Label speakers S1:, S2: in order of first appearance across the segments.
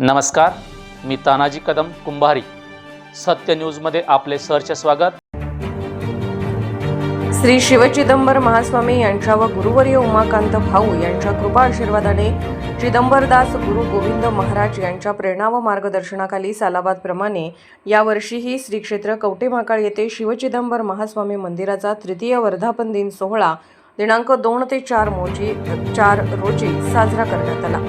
S1: नमस्कार मी तानाजी कदम कुंभारी. सत्य न्यूजमध्ये आपले सरचे स्वागत.
S2: श्री शिवचिदंबर महास्वामी यांच्या व गुरुवर्य उमाकांत भाऊ यांच्या कृपा आशीर्वादाने चिदंबरदास गुरु गोविंद महाराज यांच्या प्रेरणा व मार्गदर्शनाखाली सालाबादप्रमाणे यावर्षीही श्री क्षेत्र कवटेमाकाळ येथे शिवचिदंबर महास्वामी मंदिराचा तृतीय वर्धापन दिन सोहळा दिनांक दोन ते चार मोजी चार रोजी साजरा करण्यात आला.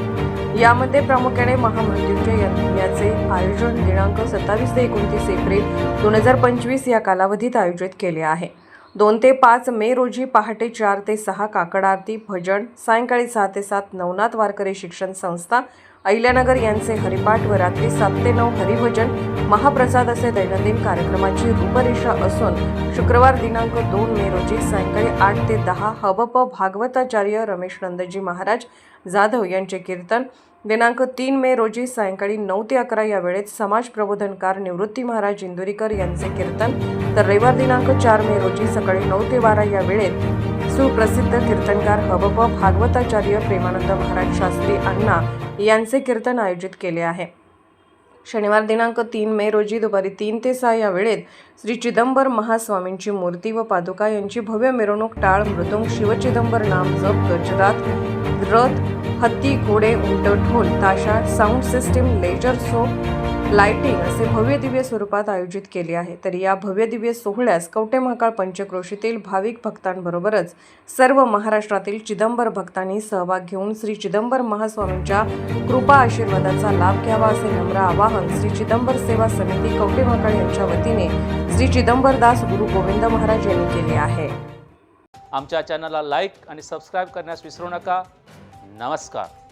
S2: यामध्ये प्रामुख्याने महामृत्यूंच्या यज्ञाचे आयोजन दिनांक सत्तावीस ते एकोणतीस एप्रिल दोन हजार पंचवीस या कालावधीत आयोजित केले आहे. दोन ते पाच मे रोजी पहाटे चार ते सहा काकड आरती भजन सायंकाळी सहा ते सात नवनाथ वारकरी शिक्षण संस्था अहिल्यानगर यांचे हरिपाठ व रात्री सात ते नऊ हरिभजन महाप्रसाद असे दैनंदिन कार्यक्रमाची रूपरेषा असून शुक्रवार दिनांक दोन मे रोजी सायंकाळी आठ ते दहा हबप भागवताचार्य रमेश नंदजी महाराज जाधव यांचे कीर्तन दिनांक तीन मे रोजी सायंकाळी नऊ ते अकरा या वेळेत समाज प्रबोधनकार निवृत्ती महाराज इंदुरीकर यांचे कीर्तन तर रविवार दिनांक चार मे रोजी सकाळी नऊ ते बारा या वेळेत सुप्रसिद्ध कीर्तनकार हबप भागवताचार्य प्रेमानंद महाराज शास्त्री अण्णा यांचे कीर्तन आयोजित केले आहे. शनिवार दिनांक तीन मे रोजी दुपारी तीन ते सहा या वेळेत श्री चिदंबर महास्वामींची मूर्ती व पादुका यांची भव्य मिरवणूक टाळ मृदुंग शिवचिदंबर नाम जप गजरात रथ हत्ती घोडे उंट ढोल ताशा sound system laser show lighting असे भव्य दिव्य स्वरूपात आयोजित केले आहे. तर या भव्य दिव्य सोहळ्यास कवटे महाकाळ पंचक्रोशीतील भाविक भक्तांबरोबरच सर्व महाराष्ट्रातील चिदंबर भक्तांनी सहभाग घेऊन श्री चिदंबर महास्वामींच्या कृपा आशीर्वादाचा लाभ घ्यावा असे नम्र आवाहन श्री चिदंबर सेवा समिती कवटे महाकाळ यांच्या वतीने श्री चिदंबरदास गुरु गोविंद महाराज यांनी केले आहे.
S1: आमच्या चॅनलला लाईक आणि सबस्क्राईब करण्यास विसरू नका. नमस्कार.